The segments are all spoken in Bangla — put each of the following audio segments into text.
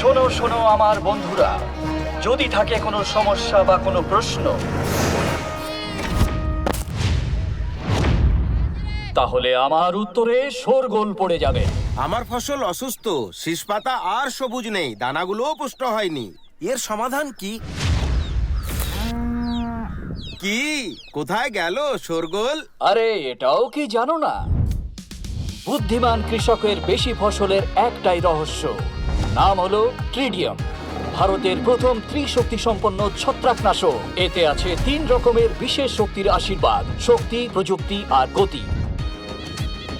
শোনো শোনো আমার বন্ধুরা যদি থাকে কোনো সমস্যা বা কোনো প্রশ্ন তাহলে আমার উত্তরে শোরগোল পড়ে যাবে। আমার ফসল অসুস্থ শীষ পাতা আর সবুজ নেই দানাগুলোও পুষ্ট হয়নি। এর সমাধান কি? কি? কোথায় গেল শোরগোল? আরে এটাও কি জানো না? বুদ্ধিমান কৃষকের বেশি ফসলের একটাই রহস্য। নাম হলো ট্রিডিয়াম। ভারতের প্রথম ত্রিশক্তি সম্পন্ন ছত্রাকনাশক। এতে আছে তিন রকমের বিশেষ শক্তির আশীর্বাদ, শক্তি, প্রযুক্তি আর গতি।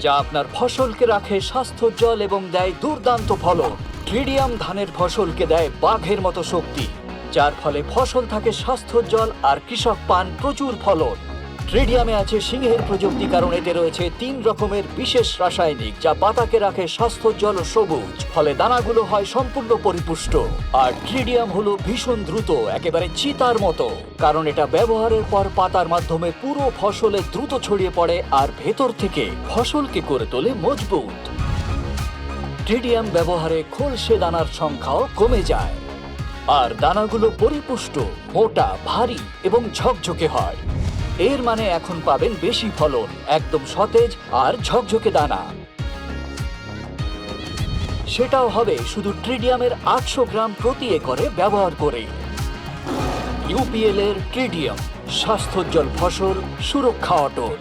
যা আপনার ফসলকে রাখে স্বাস্থ্যোজ্জ্বল এবং দেয় দুর্দান্ত ফলন। ট্রিডিয়াম ধানের ফসলকে দেয় বাঘের মতো শক্তি, যার ফলে ফসল থাকে স্বাস্থ্যোজ্জ্বল আর কৃষক পান প্রচুর ফলন। ট্রিডিয়ামে আছে সিংহের প্রযুক্তি কারণ এতে রয়েছে তিন রকমের বিশেষ রাসায়নিক, যা পাতাকে রাখে স্বাস্থ্যোজ্জ্বল সবুজ, ফলে দানাগুলো হয় সম্পূর্ণ পরিপুষ্ট। আর ট্রিডিয়াম হলো ভীষণ দ্রুত, একেবারে চিতার মতো, কারণ এটা ব্যবহারের পর পাতার মাধ্যমে পুরো ফসলে দ্রুত ছড়িয়ে পড়ে আর ভেতর থেকে ফসলকে করে তোলে মজবুত। ট্রিডিয়াম ব্যবহারে খোলসে দানার সংখ্যাও কমে যায়। আর দানাগুলো পরিপুষ্ট, মোটা, ভারী এবং ঝকঝকে হয়। এর মানে এখন পাবেন বেশি ফলন, একদম সতেজ আর ঝকঝকে দানা। সেটাও হবে শুধু ট্রিডিয়ামের আটশো গ্রাম প্রতি একরে ব্যবহার করে। ইউপিএল এর ট্রিডিয়াম, স্বাস্থ্যোজ্জ্বল ফসল, সুরক্ষা অটল।